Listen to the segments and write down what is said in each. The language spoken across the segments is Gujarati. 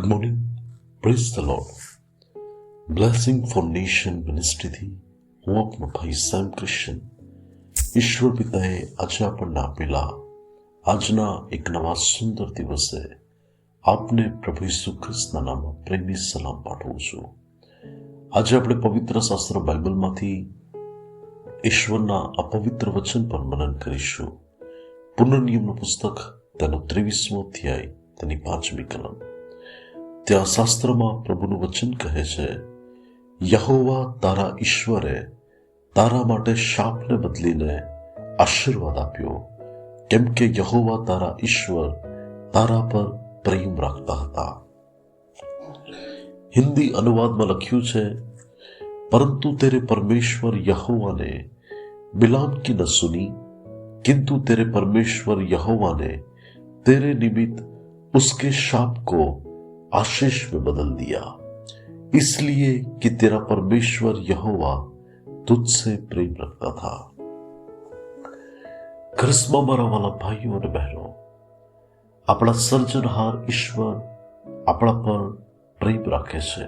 Good morning praise the Lord blessing for nation મિનિસ્ટ્રીથી હું આપનો ભાઈ સેમ ક્રિશ્ચન ઈશ્વર પિતાએ આજે આપણને આપેલા આજના એક નવા સુંદર દિવસે આપને પ્રભુ ઈસુ ખ્રિસ્તના નામમાં પ્રેમી સલામ પાઠવું છું આજે આપણે પવિત્ર શાસ્ત્ર બાઇબલમાંથી ઈશ્વરના અપવિત્ર વચન પર મનન કરીશું પુનર્નિયમનું પુસ્તક તેનો ત્રેવીસમો અધ્યાય તેની પાંચમી કલમ ત્યાં શાસ્ત્રમાં પ્રભુનું વચન કહે છે યહોવા તારા ઈશ્વરે તારા માટે શાપને બદલીને આશીર્વાદ આપ્યો કેમ કે યહોવા તારા ઈશ્વર તારા પર પ્રેમ રાખતા હતા હિન્દી અનુવાદમાં લખ્યું છે परंतु तेरे परमेश्वर यहोवा ने बिलाम की न सुनी किंतु तेरे परमेश्वर यहोवा ने तेरे निमित्त उसके शाप को आशीष में बदल दिया इसलिए कि तेरा परमेश्वर यहोवा तुझसे प्रेम रखता था ક્રિસ્મા મારા વાલા ભાઈઓ અને બહેનો આપણા સર્જનહાર ઈશ્વર આપણા પર પ્રેમ રાખે છે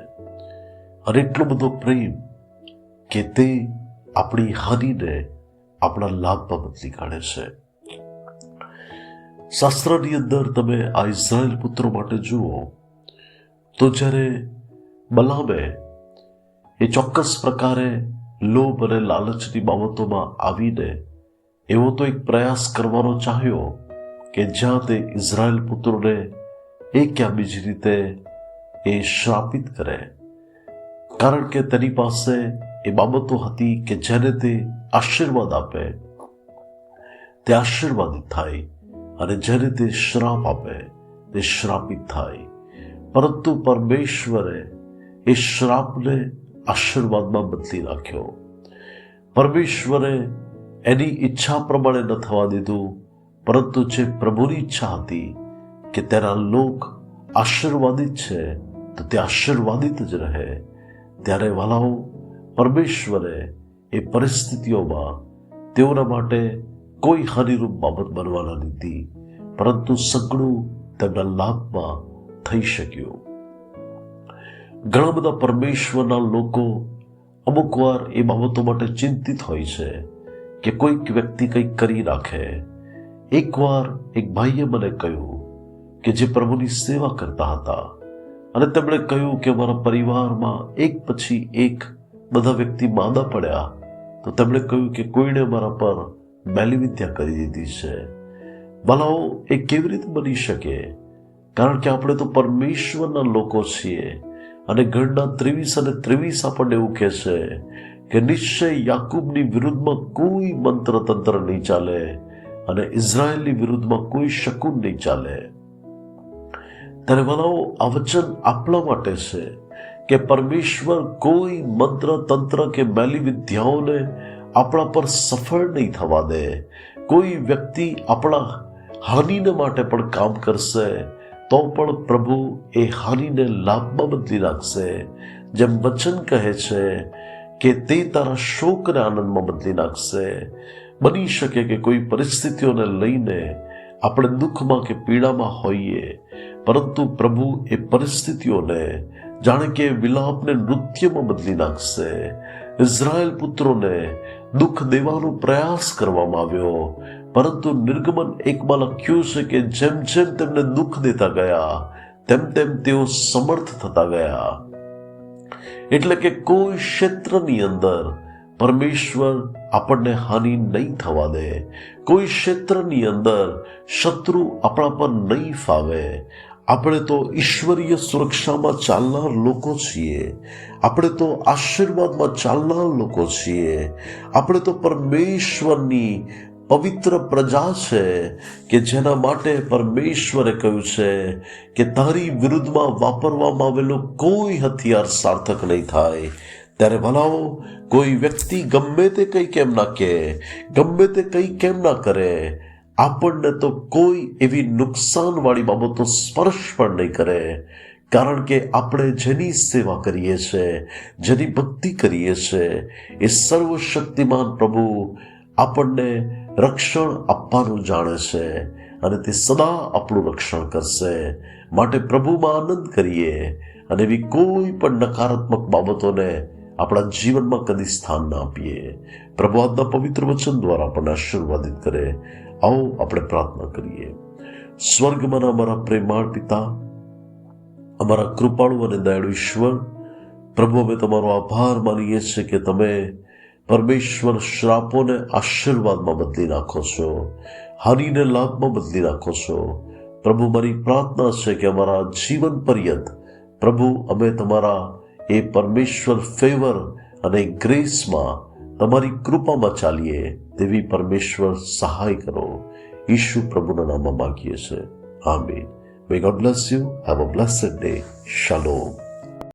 અને એટલો બધો પ્રેમ કે તે આપણી હાનિને આપણા લાભમાં બદલી કાઢે છે શાસ્ત્રની અંદર તમે આ ઇઝરાયલ પુત્રો માટે જુઓ તો જ્યારે બલાબે એ ચોક્કસ પ્રકારે લોભ અને લાલચની બાબતોમાં આવીને એવો તો એક પ્રયાસ કરવાનો ચાહ્યો કે જ્યાં તે ઇઝરાયલ પુત્રોને એક યા બીજી રીતે એ શ્રાપિત કરે. કારણ કે તેની પાસે એ બાબતો હતી કે જેને તે આશીર્વાદ આપે. તે આશીર્વાદિત થાય અને જેને તે શ્રાપ આપે, તે શ્રાપિત થાય. પરંતુ પરમેશ્વરે એ શ્રાપને આશીર્વાદમાં બદલી નાખ્યો. પરમેશ્વરે એની ઈચ્છા પ્રમાણે ન થવા દીધું, પરંતુ જે પ્રભુની ઈચ્છા હતી કે તેના લોક આશીર્વાદિત છે, તો તે આશીર્વાદિત જ રહે. ત્યારે વાલાઓ, પરમેશ્વરે એ પરિસ્થિતિઓમાં તેઓના માટે કોઈ હાનિરૂપ બાબત બનવાના નથી પરંતુ સગડું તેમના લાભમાં થઈ શક્યું. ઘણા બધા પરમેશ્વરના લોકો અમુક વાર એ બાબતો માટે ચિંતિત હોય છે કે કોઈક વ્યક્તિ કંઈક કરી નાખે. એકવાર એક ભાઈએ મને કહ્યું કે જે પ્રભુની સેવા કરતા હતા અને તેમણે કહ્યું કે મારા પરિવારમાં એક પછી એક બધા વ્યક્તિ માંદા પડ્યા, તો તેમણે કહ્યું કે કોઈને મારા પર મેલીવિદ્યા કરી દીધી છે. ભલાઓ એ કેવી રીતે બની શકે? કારણ કે આપણે તો પરમેશ્વરના લોકો છીએ. અને ઘરના ત્રેવીસ અને ત્રેવીસ આપણને એવું કહે છે કે નિશ્ચય યાકુબની વિરુદ્ધમાં કોઈ મંત્ર તંત્ર નહીં ચાલે અને ઇઝરાયલની વિરુદ્ધમાં કોઈ શકુન નહીં ચાલે. ત્યારે વાલાઓ, આ વચન આપણા માટે છે કે પરમેશ્વર કોઈ મંત્ર તંત્ર કે મેલી વિદ્યાઓને આપણા પર સફળ નહીં થવા દે. કોઈ વ્યક્તિ આપણા હાનિને માટે પણ કામ કરશે તો પણ પ્રભુ એ હાનિને લાભમાં બદલી નાખશે. જેમ વચન કહે છે કે તે તારા શોકને આનંદમાં બદલી નાખશે. બની શકે કે કોઈ પરિસ્થિતિઓને લઈને આપણે દુઃખમાં કે પીડામાં હોઈએ, પરંતુ પ્રભુ એ પરિસ્થિતિઓને જાણે કે વિલાપને નૃત્યમાં બદલી નાખશે. ઇઝરાયલ પુત્રોને દુઃખ દેવાનો પ્રયાસ કરવામાં આવ્યો. પરંતુ નિર્ગમન એકમાં લખ્યું છે કે જેમ જેમ તેમને દુઃખ દેતા ગયા તેમ તેમ તેઓ સમર્થ થતા ગયા એટલે કે કોઈ ક્ષેત્રની અંદર પરમેશ્વર આપણને હાનિ નહીં થવા દે કોઈ ક્ષેત્રની અંદર શત્રુ આપણા પર નહીં ફાવે આપણે તો ઈશ્વરીય સુરક્ષામાં ચાલનાર લોકો છીએ આપણે તો આશીર્વાદમાં ચાલનાર લોકો છીએ આપણે તો પરમેશ્વરની પવિત્ર પ્રજા છે કે જેના માટે પરમેશ્વરે કહ્યું છે કે તારી વિરુદ્ધમાં વાપરવામાં આવેલો કોઈ હથિયાર સાર્થક નહીં થાય. ત્યારે ભલાઓ, કોઈ વ્યક્તિ ગમે તે કંઈ કેમ ના કહે, ગમે તે કંઈ કેમ ના કરે, આપણને તો કોઈ એવી નુકસાનવાળી બાબતો સ્પર્શ પણ નહીં કરે. કારણ કે આપણે જેની સેવા કરીએ છીએ જેની ભક્તિ કરીએ છીએ એ સર્વશક્તિમાન પ્રભુ આપણને રક્ષણ આપવાનું જાણે છે અને તે સદા આપણું રક્ષણ કરશે. માટે પ્રભુમાં આનંદ કરીએ અને એવી કોઈ પણ નકારાત્મક બાબતોને આપણા જીવનમાં કદી સ્થાન ના આપીએ. પ્રભુ આજના પવિત્ર વચન દ્વારા આપણને આશીર્વાદિત કરે. આવો આપણે પ્રાર્થના કરીએ. સ્વર્ગમાં અમારા પ્રેમાળ પિતા, અમારા કૃપાળુ અને દયાળુ ઈશ્વર, પ્રભુ અમે તમારો આભાર માનીએ છીએ કે તમે પરમેશ્વર શ્રાપોને આશીર્વાદમાં બદલી નાખો છો હાનિને લાભમાં બદલી નાખો છો પ્રભુ મારી પ્રાર્થના છે કે અમારા જીવન પર્યંત પ્રભુ અમે તમારા એ પરમેશ્વર ફેવર અને ગ્રેસમાં તમારી કૃપામાં ચાલીએ તેવી પરમેશ્વર સહાય કરો ઈશુ પ્રભુના નામમાં માગીએ છીએ amen may God bless you have a blessed day શાલોમ